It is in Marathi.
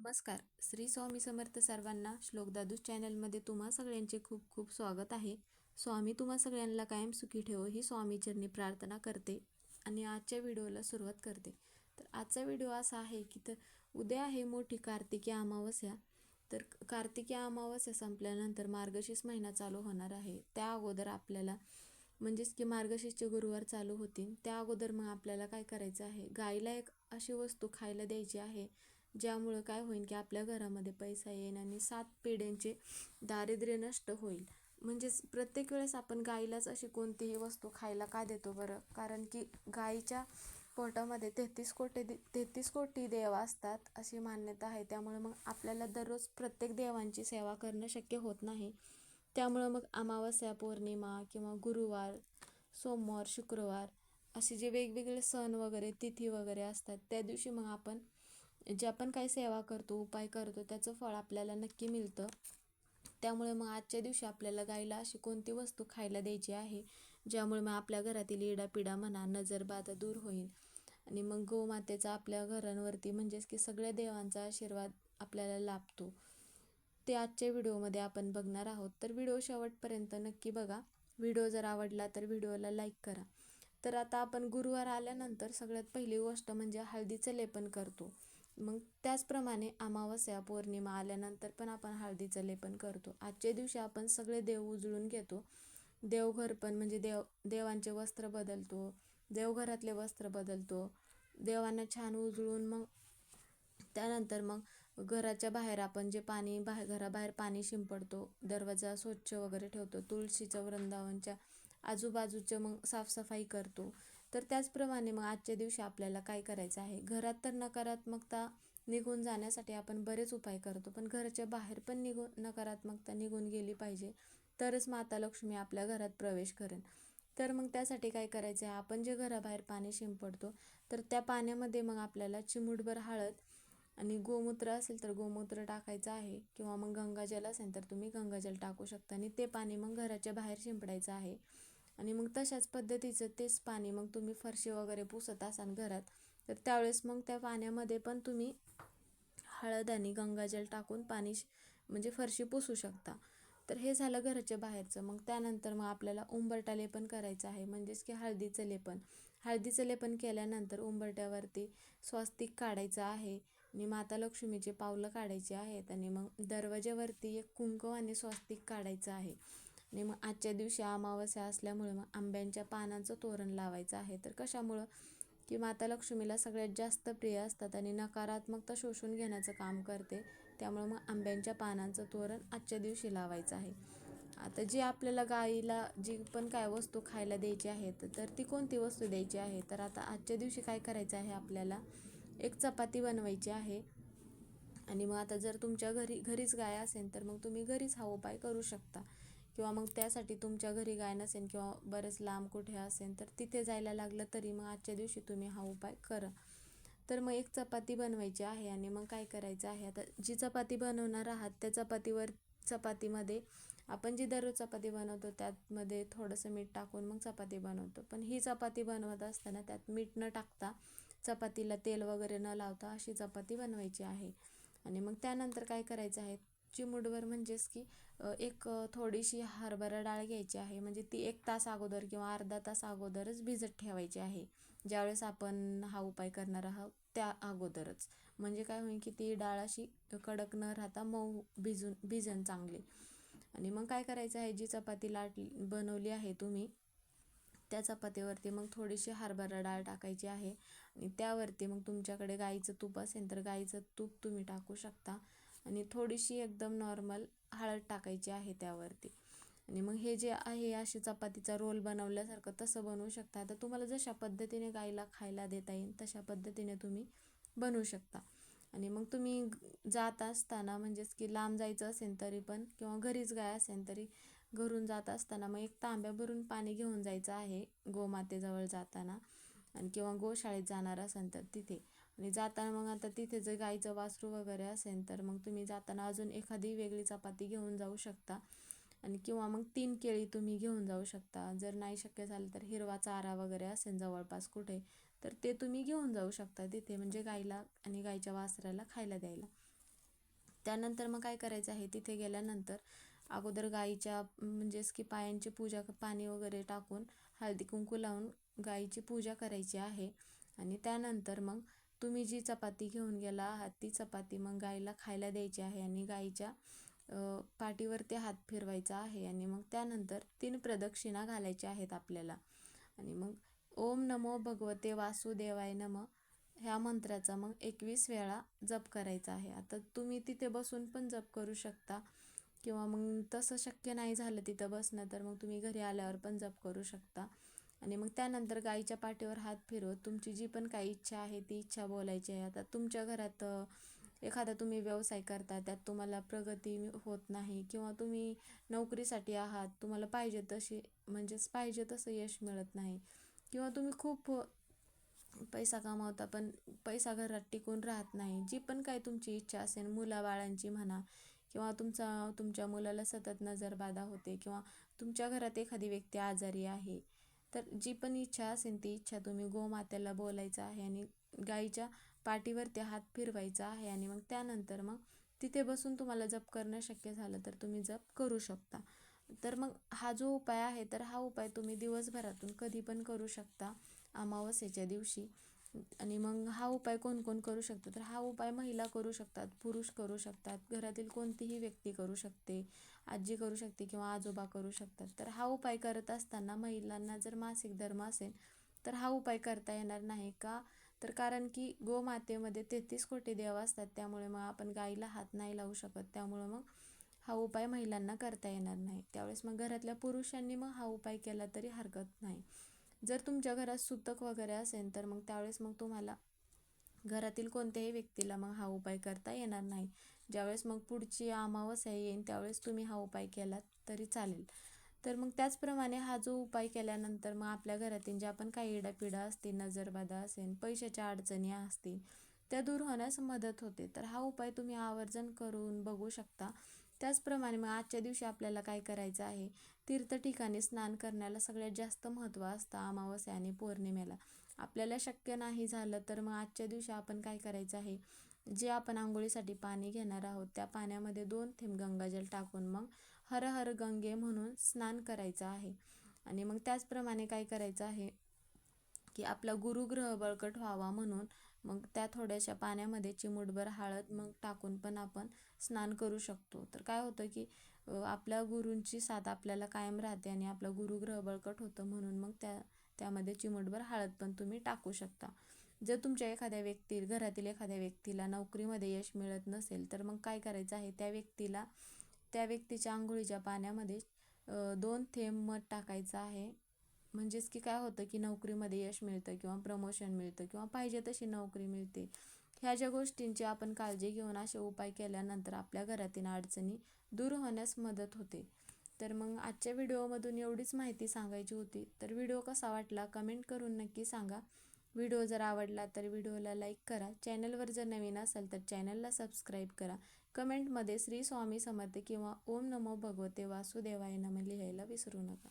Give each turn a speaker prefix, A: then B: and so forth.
A: नमस्कार. श्री स्वामी समर्थ सर्वांना श्लोकदादू चॅनलमध्ये तुम्हा सगळ्यांचे खूप खूप स्वागत आहे. स्वामी तुम्हा सगळ्यांना कायम सुखी ठेवो ही स्वामीचरणी प्रार्थना करते आणि आजच्या व्हिडिओला सुरुवात करते. तर आजचा व्हिडिओ असा आहे की तर उद्या आहे मोठी कार्तिकी अमावस्या. तर कार्तिकी अमावस्या संपल्यानंतर मार्गशीर्ष महिना चालू होणार आहे. त्या अगोदर आपल्याला म्हणजेच की मार्गशीर्षचे गुरुवार चालू होतील. त्या अगोदर मग आपल्याला काय करायचं आहे? गाईला एक अशी वस्तू खायला द्यायची आहे. ज्यामुळं काय होईल की आपल्या घरामध्ये पैसा येईल आणि सात पिढ्यांचे दारिद्र्य नष्ट होईल. म्हणजेच प्रत्येक वेळेस आपण गाईलाच अशी कोणतीही वस्तू खायला का देतो बरं? कारण की गाईच्या पोटामध्ये तेहतीस कोटी दे तेहतीस कोटी देव असतात अशी मान्यता आहे. त्यामुळे मग आपल्याला दररोज प्रत्येक देवांची सेवा करणं शक्य होत नाही. त्यामुळं मग अमावस्या पौर्णिमा किंवा गुरुवार सोमवार शुक्रवार असे जे वेगवेगळे सण वगैरे तिथी वगैरे असतात त्या दिवशी मग आपण जे आपण काही सेवा करतो उपाय करतो त्याचं फळ आपल्याला नक्की मिळतं. त्यामुळे मग आजच्या दिवशी आपल्याला गाईला अशी कोणती वस्तू खायला द्यायची आहे ज्यामुळे मग आपल्या घरातील इडापिडा म्हणा नजरबाधा दूर होईल. आणि मग गोमातेचा आपल्या घरांवरती म्हणजेच की सगळ्या देवांचा आशीर्वाद आपल्याला लाभतो. ते आजच्या व्हिडिओमध्ये आपण बघणार आहोत. तर व्हिडिओ शेवटपर्यंत नक्की बघा. व्हिडिओ जर आवडला तर व्हिडिओला लाईक करा. तर आता आपण गुरुवार आल्यानंतर सगळ्यात पहिली गोष्ट म्हणजे हळदीचं लेपन करतो. मग त्याचप्रमाणे अमावस्या पौर्णिमा आल्यानंतर पण आपण हळदीचं लेपन करतो. आजच्या दिवशी आपण सगळे देव उजळून घेतो. देवघर पण म्हणजे देव देवांचे वस्त्र बदलतो. देवघरातले वस्त्र बदलतो. देवांना छान उजळून मग त्यानंतर मग घराच्या बाहेर आपण जे पाणी बाहेर घराबाहेर पाणी शिंपडतो दरवाजा स्वच्छ वगैरे ठेवतो तुळशीचं वृंदावनच्या आजूबाजूचं मग साफसफाई करतो. तर त्याचप्रमाणे मग आजच्या दिवशी आपल्याला काय करायचं आहे? घरात तर नकारात्मकता निघून जाण्यासाठी आपण बरेच उपाय करतो पण घराच्या बाहेर पण निघून नकारात्मकता निघून गेली पाहिजे. तरच माता लक्ष्मी आपल्या घरात प्रवेश करेन. तर मग त्यासाठी काय करायचं आहे? आपण जे घराबाहेर पाणी शिंपडतो तर त्या पाण्यामध्ये मग आपल्याला चिमूटभर हळद आणि गोमूत्र असेल तर गोमूत्र टाकायचं आहे किंवा मग गंगाजल असेल तर तुम्ही गंगाजल टाकू शकता आणि ते पाणी मग घराच्या बाहेर शिंपडायचं आहे. आणि मग तशाच पद्धतीचं तेच पाणी मग तुम्ही फरशी वगैरे पुसत असाल घरात तर त्यावेळेस मग त्या पाण्यामध्ये पण तुम्ही हळद आणि गंगाजल टाकून पाणी म्हणजे फरशी पुसू शकता. तर हे झालं घराच्या बाहेरचं. मग त्यानंतर मग आपल्याला उंबरटा लेपन करायचं आहे. म्हणजेच की हळदीचं लेपन हळदीचं लेपन केल्यानंतर उंबरट्यावरती स्वास्तिक काढायचं आहे आणि माता लक्ष्मीचे पावलं काढायची आहेत आणि मग दरवाज्यावरती एक कुंकव आणि स्वास्तिक काढायचं आहे. आणि मग आजच्या दिवशी अमावस्या असल्यामुळे मग आंब्यांच्या पानांचं तोरण लावायचं आहे. तर कशामुळं? की माता लक्ष्मीला सगळ्यात जास्त प्रिय असतात आणि नकारात्मकता शोषून घेण्याचं काम करते. त्यामुळे मग आंब्यांच्या पानांचं तोरण आजच्या दिवशी लावायचं आहे. आता जी आपल्याला गाईला जी पण काय वस्तू खायला द्यायची आहेत तर ती कोणती वस्तू द्यायची आहे? तर आता आजच्या दिवशी काय करायचं आहे आपल्याला? एक चपाती बनवायची आहे. आणि मग आता जर तुमच्या घरी घरीच गाय असेल तर मग तुम्ही घरीच हा उपाय करू शकता. किंवा मग त्यासाठी तुमच्या घरी गाय नसेल किंवा बरेच लांब कुठे असेल तर तिथे जायला लागलं तरी मग आजच्या दिवशी तुम्ही हा उपाय करा. तर मग एक चपाती बनवायची आहे आणि मग काय करायचं आहे? आता जी चपाती बनवणार आहात त्या चपातीवर चपातीमध्ये आपण जी दररोज चपाती बनवतो त्यातमध्ये थोडंसं मीठ टाकून मग चपाती बनवतो. पण ही चपाती बनवत असताना त्यात मीठ न टाकता चपातीला तेल वगैरे न लावता अशी चपाती बनवायची आहे. आणि मग त्यानंतर काय करायचं आहे? चिमूटभर म्हणजेच की एक थोडीशी हरभरा डाळ घ्यायची आहे. म्हणजे ती एक तास अगोदर किंवा अर्धा तास अगोदरच भिजत ठेवायची आहे. ज्यावेळेस आपण हा उपाय करणार आहोत त्या अगोदरच. म्हणजे काय होईल की ती डाळ अशी कडक न राहता मऊ भिजून भिजन चांगली. आणि मग काय करायचं आहे जी चपाती लाट बनवली आहे तुम्ही त्या चपातीवरती मग थोडीशी हरभरा डाळ टाकायची आहे. आणि त्यावरती मग तुमच्याकडे गाईचं तूप असेल तर गाईचं तूप तुम्ही टाकू शकता. आणि थोडीशी एकदम नॉर्मल हळद टाकायची आहे त्यावरती. आणि मग हे जे आहे अशी चपातीचा रोल बनवल्यासारखं तसं बनवू शकता. तर तुम्हाला जशा पद्धतीने गाईला खायला देता येईल तशा पद्धतीने तुम्ही बनवू शकता. आणि मग तुम्ही जात असताना म्हणजेच की लांब जायचं असेल तरी पण किंवा घरीच गाय असेल तरी घरून जात असताना मग एक तांब्या भरून पाणी घेऊन जायचं आहे गोमातेजवळ जाताना. आणि किंवा गोशाळेत जाणार असेल तर तिथे. आणि जाताना मग आता तिथे जर गाईचं वासरू वगैरे असेल तर मग तुम्ही जाताना अजून एखादी वेगळी चपाती घेऊन जाऊ शकता. आणि किंवा मग तीन केळी तुम्ही घेऊन जाऊ शकता. जर नाही शक्य झालं तर हिरवा चारा वगैरे असेल जवळपास कुठे तर ते तुम्ही घेऊन जाऊ शकता तिथे म्हणजे गाईला आणि गाईच्या वासराला खायला द्यायला. त्यानंतर मग काय करायचं आहे तिथे गेल्यानंतर अगोदर गाईच्या म्हणजेच की पायांची पूजा पाणी वगैरे टाकून हळदी कुंकू लावून गाईची पूजा करायची आहे. आणि त्यानंतर मग तुम्ही जी चपाती घेऊन गेला आहात ती चपाती मग गाईला खायला द्यायची आहे आणि गाईच्या पाठीवरती हात फिरवायचा आहे आणि मग त्यानंतर तीन प्रदक्षिणा घालायच्या आहेत आपल्याला. आणि मग ओम नमो भगवते वासुदेवाय नम ह्या मंत्राचा मग एकवीस वेळा जप करायचा आहे. आता तुम्ही तिथे बसून पण जप करू शकता किंवा मग तसं शक्य नाही झालं तिथं बसणं तर मग तुम्ही घरी आल्यावर पण जप करू शकता. आणि मग त्यानंतर गाईच्या पाठीवर हात फिरवत तुमची जी पण काही इच्छा आहे ती इच्छा बोलायची आहे. आता तुमच्या घरात एखादा तुम्ही व्यवसाय करता त्यात तुम्हाला प्रगती होत नाही किंवा तुम्ही नोकरीसाठी आहात तुम्हाला पाहिजे तशी म्हणजेच पाहिजे तसं यश मिळत नाही किंवा तुम्ही खूप पैसा कमावता पण पैसा घरात टिकून राहत नाही. जी पण काही तुमची इच्छा असेल मुलाबाळांची म्हणा किंवा तुमचा तुमच्या मुलाला सतत नजरबाधा होते किंवा तुमच्या घरात एखादी व्यक्ती आजारी आहे तर जी पण इच्छा असेल ती इच्छा तुम्ही गोमात्याला बोलायचं आहे आणि गाईच्या पाठीवरती हात फिरवायचा आहे आणि मग त्यानंतर मग तिथे बसून तुम्हाला जप करणं शक्य झालं तर तुम्ही जप करू शकता. तर मग हा जो उपाय आहे तर हा उपाय तुम्ही दिवसभरातून कधी पण करू शकता अमावस्येच्या दिवशी. आणि मग हा उपाय कोण कोण करू शकतं? तर हा उपाय महिला करू शकतात पुरुष करू शकतात घरातील कोणतीही व्यक्ती करू शकते आजी करू शकते किंवा आजोबा करू शकतात. तर हा उपाय करत असताना महिलांना जर मासिक धर्म असेल तर हा उपाय करता येणार नाही का? तर कारण की गोमातेमध्ये तेहतीस कोटी देव असतात त्यामुळे मग आपण गाईला हात नाही लावू शकत त्यामुळं मग हा उपाय महिलांना करता येणार नाही. त्यावेळेस मग घरातल्या पुरुषांनी मग हा उपाय केला तरी हरकत नाही. जर तुमच्या घरात सुतक वगैरे असेल तर मग त्यावेळेस मग तुम्हाला घरातील कोणत्याही व्यक्तीला मग हा उपाय करता येणार नाही. ज्यावेळेस मग पुढची अमावस्या येईल त्यावेळेस तुम्ही हा उपाय केलात तरी चालेल. तर मग त्याचप्रमाणे हा जो उपाय केल्यानंतर मग आपल्या घरातील ज्या पण काही इडापिडा असतील नजरबाधा असेल पैशाच्या अडचणी असतील त्या दूर होण्यास मदत होते. तर हा उपाय तुम्ही आवर्जन करून बघू शकता. त्याचप्रमाणे मग आजच्या दिवशी आपल्याला काय करायचं आहे? तीर्थ ठिकाणी स्नान करण्याला सगळ्यात जास्त महत्त्व असतं अमावस्या आणि पौर्णिमेला. आपल्याला शक्य नाही झालं तर मग आजच्या दिवशी आपण काय करायचं आहे? जे आपण आंघोळीसाठी पाणी घेणार आहोत त्या पाण्यामध्ये दोन थेंब गंगाजल टाकून मग हर हर गंगे म्हणून स्नान करायचं आहे. आणि मग त्याचप्रमाणे काय करायचं आहे? की आपला गुरुग्रह बळकट व्हावा म्हणून मग त्या थोड्याशा पाण्यामध्ये चिमूटभर हळद मग टाकून पण आपण स्नान करू शकतो. तर काय होतं की आपल्या गुरूंची साथ आपल्याला कायम राहते आणि आपलं गुरुग्रह बळकट होतं म्हणून मग त्या त्यामध्ये चिमूटभर हळद पण तुम्ही टाकू शकता. जर तुमच्या एखाद्या व्यक्ती घरातील एखाद्या व्यक्तीला नोकरीमध्ये यश मिळत नसेल तर मग काय करायचं आहे? त्या व्यक्तीला त्या व्यक्तीच्या आंघोळीच्या पाण्यामध्ये दोन थेंब मध टाकायचं आहे. म्हणजेच की काय होतं की नोकरीमध्ये यश मिळतं किंवा प्रमोशन मिळतं किंवा पाहिजे तशी नोकरी मिळते. ह्या ज्या गोष्टींची आपण काळजी घेऊन असे उपाय केल्यानंतर आपल्या घरातील अडचणी दूर होण्यास मदत होते. तर मग आजच्या व्हिडिओमधून एवढीच माहिती सांगायची होती. तर व्हिडिओ कसा वाटला कमेंट करून नक्की सांगा. व्हिडिओ जर आवडला तर व्हिडिओला लाईक करा. चॅनलवर जर नवीन असाल तर चॅनलला सबस्क्राईब करा. कमेंटमध्ये श्री स्वामी समर्थ किंवा ओम नमो भगवते वासुदेवाय नम लिहायला विसरू नका.